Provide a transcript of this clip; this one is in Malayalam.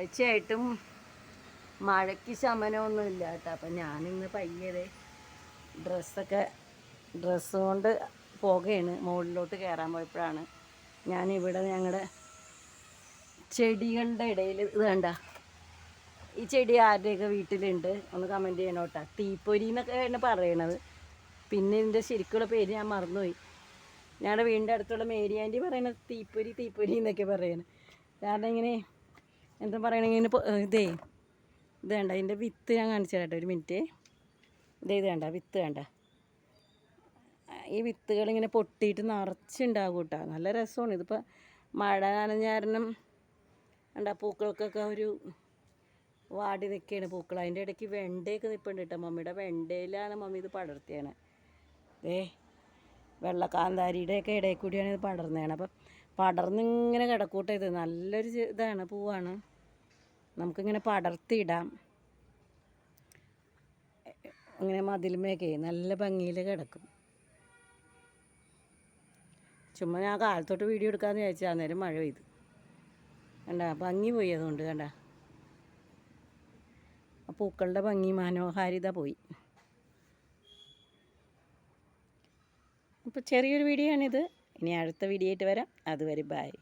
ഒരാഴ്ചയായിട്ടും മഴയ്ക്ക് ശമനമൊന്നും ഇല്ല കേട്ടോ. അപ്പം ഞാനിന്ന് പയ്യതേ ഡ്രസ്സൊക്കെ ഡ്രസ്സ് കൊണ്ട് പോകുകയാണ് മുകളിലോട്ട് കയറാൻ പോയപ്പോഴാണ്. ഞാനിവിടെ ഞങ്ങളുടെ ചെടികളുടെ ഇടയിൽ ഇത് കണ്ട ഈ ചെടി ആരുടെയൊക്കെ വീട്ടിലുണ്ട്? ഒന്ന് കമന്റ് ചെയ്യണം കേട്ടോ തീപ്പൊരി എന്നൊക്കെയാണ് പറയണത്. പിന്നെ ഇതിന്റെ ശരിക്കുള്ള പേര് ഞാൻ മറന്നുപോയി. ഞങ്ങളുടെ വീടിന്റെ അടുത്തുള്ള മേരി പറയണത് തീപ്പൊരി തീപ്പൊരി എന്നൊക്കെ പറയണത് കാരണം ഇങ്ങനെ എന്താ പറയണെങ്കിൽ ഇതേ ഇത് വേണ്ട ഇതിന്റെ വിത്ത് ഞാൻ കാണിച്ചു തരാം ഒരു മിനിറ്റ്. ഇതേ ഇത് വേണ്ട വിത്ത് വേണ്ട ഈ വിത്തുകളിങ്ങനെ പൊട്ടിയിട്ട് നിറച്ചുണ്ടാകും കേട്ടോ. നല്ല രസമാണ്. ഇതിപ്പോൾ മഴ നനഞ്ഞ കണ്ട പൂക്കൾക്കൊക്കെ ഒരു വാടി നിൽക്കുകയാണ് പൂക്കൾ. അതിന്റെ ഇടയ്ക്ക് വെണ്ടയൊക്കെ നിൽപ്പുണ്ട് കേട്ടോ. മമ്മിയുടെ വെണ്ടയിലാണ് മമ്മി ഇത് പടർത്തിയാണ്. ദേ വെള്ളക്കാന്താരിയുടെയൊക്കെ ഇടയിൽ കൂടിയാണ് ഇത് പടർന്നതാണ് അപ്പം പടർന്നിങ്ങനെ കിടക്കൂട്ടെ ഇത്. നല്ലൊരു ഇതാണ് പൂവാണ്. നമുക്കിങ്ങനെ പടർത്തിയിടാം. ഇങ്ങനെ മതിലുമേക്കെ നല്ല ഭംഗിയിൽ കിടക്കും. ചുമ്മാ ഞാൻ കാലത്തോട്ട് വീഡിയോ എടുക്കാമെന്ന് വിചാരിച്ചാൽ അന്നേരം മഴ പെയ്തു. കണ്ട ഭംഗി പോയി അതുകൊണ്ട് കണ്ട. ആ പൂക്കളുടെ ഭംഗി മനോഹാരിത പോയി. അപ്പോൾ ചെറിയൊരു വീഡിയോ ആണിത് ഇനി അടുത്ത വീഡിയോ ആയിട്ട് വരാം. അതുവരെ ബായ്